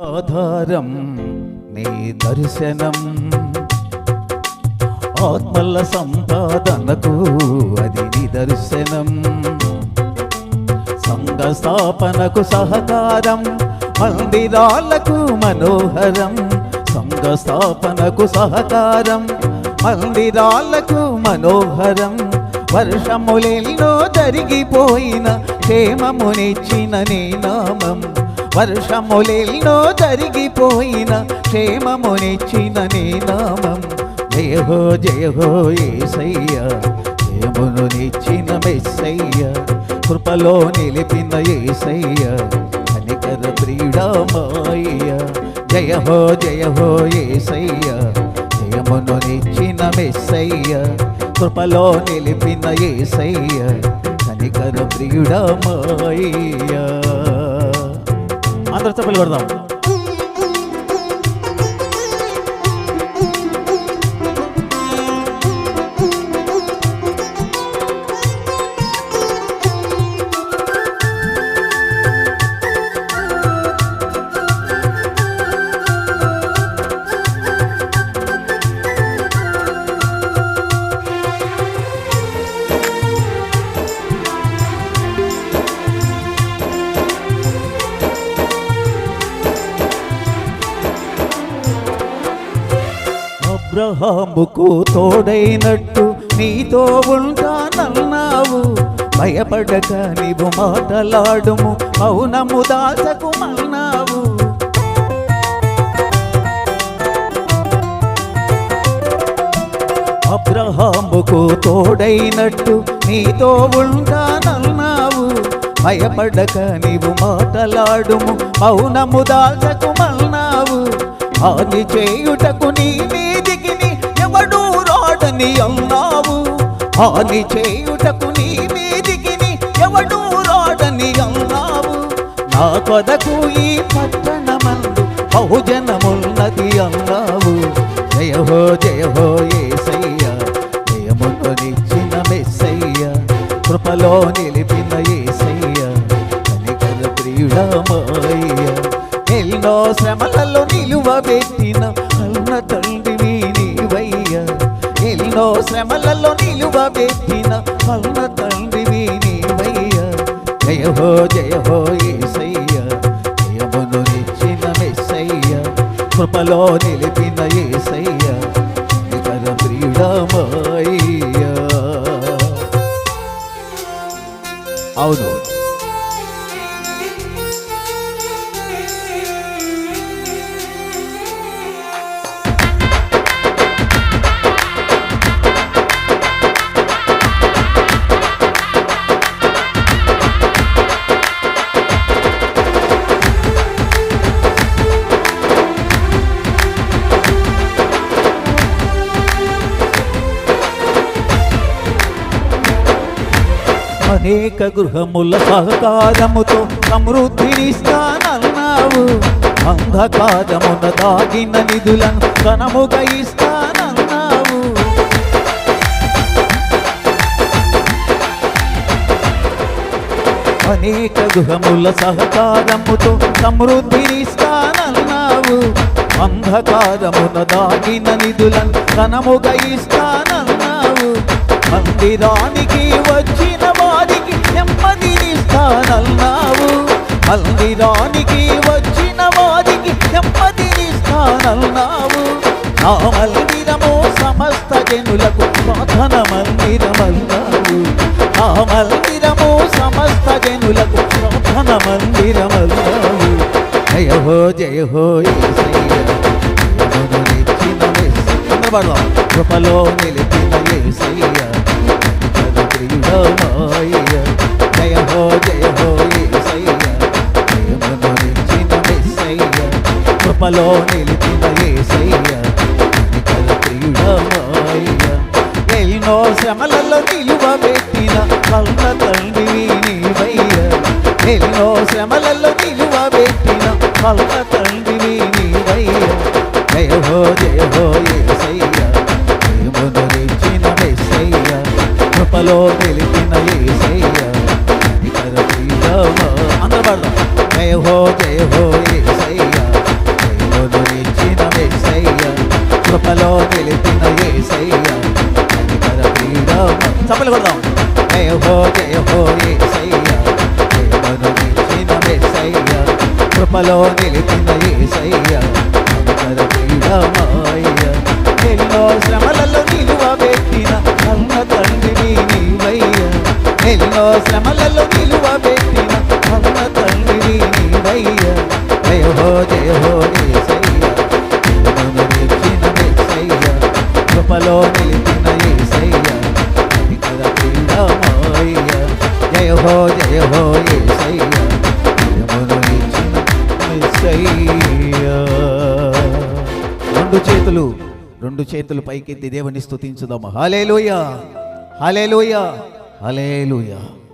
ఆధారం నీ దర్శనం. ఆత్మల సంపాదనకు అది నిదర్శనం సంఘ స్థాపనకు సహకారం మందిరాలకు మనోహరం. సంఘ స్థాపనకు సహకారం మందిరాలకు మనోహరం. వర్షములెల్లో జరిగిపోయిన క్షేమమునిచ్చిన నీ నామం. వర్షములెన్నో జరిగిపోయిన క్షేమమునిచ్చిన నీ నామం. జయ హో జయ హో ఏసయ్య. జయమును నిచ్చిన మెస్సయ్య. కృపలో నిలిపిన ఏసయ్య. కనికర ప్రియుడమాయ్య జయ హో జయ హో ఏసయ్య. జయమును నిచ్చిన మెస్సయ్య. కృపలో నిలిపిన ఏసయ్య. కనికర ప్రియుడమాయ్య అందరూ చెప్పలు అబ్రహాముకు తోడైనట్టు నీతో ఉంటానన్నావు భయపడక నీవు మాటలాడుము మౌనము దాచకు మన్నావు. అబ్రహాముకు తోడైనట్టు నీతో ఉంటానన్నావు భయపడక నీవు మాటలాడుము మౌనము దాచకు అది చేయుటకు నీ మీదికి ఎవడు రాడని అన్నావు. ఆది చేయుటకు నీ మీదికి ఎవడు రాడని అన్నావు. నా కొదకు ఈ పట్టణమందు బహుజనమున్నది అన్నావు. జయ హో జయ హో ఏసయ్య. జయముతో నిచ్చిన మెస్సయ్య. కృపలో నిలిపిన ఏసయ్య. కనికర ప్రియుడమయ్య. ఎన్నో శ్రమలలో నిలువబెట్టిన అన్న తండ్రివి నీవయ్యా ఎన్నో శ్రమలలో నిలువబెట్టిన అన్న తండ్రివి నీవయ్యా జయ హో జయ హో ఏసయ్య. జయమును నిచ్చిన మెస్సయ్య. కృపలో నిలిపిన ఏసయ్య. నికర ప్రియుడమయ్యా అవును. అనేక గృహముల సహకారముతో సమృద్ధినిస్తానన్నావు అంధకారమున దాగిన నిధులను కనముగా ఇస్తానన్నావు. అనేక గృహముల సహకారముతో సమృద్ధినిస్తానన్నావు అంధకారమున దాగిన నిధులను కనముగా ఇస్తానన్నావు. మందిరానికి వచ్చిన వారికి నెమ్మదినిస్తానన్నావు మందిరానికి వచ్చిన వారికి నెమ్మదినిస్తానన్నావు నా మందిరము సమస్త జనులకు ప్రార్థన మందిరమన్నావు. నా మందిరము సమస్త జనులకు ప్రార్థన మందిరమన్నావు. జయ హో జయ హో కృపలో నిలిపిన కృపలో నిలిపిన యేసయ్య కనికర ప్రియుడమాయ్య. ఎన్నో శ్రమలలో నిలువబెట్టిన కళ్ళ తండ్రివి నీవయ్య ఎన్నో శ్రమలలో నిలువబెట్టిన కళ్ళ తండ్రివి కృపలో తెలిపిన కృపలో తెలిపిన చప్పలు కొడదాం. జయ హో జయ హో ఏసయ్య. కృపలో తెలిపిన ఏసయ్య. శ్రమ ఎన్నో శ్రమలలో నిలువ పెట్టిన అమ్మ తల్లిని నీవయ్య. జయహో జయహో జయ ఏసయ్య. కృపలో నిలిచిన ఏసయ్య. పీడమయ్య జయహో జయహో ఏసయ్య. రెండు చేతులు రెండు చేతులు పైకెత్తి దేవుని స్థుతించుదాము హాలేలోయ హాలేలోయ Hallelujah.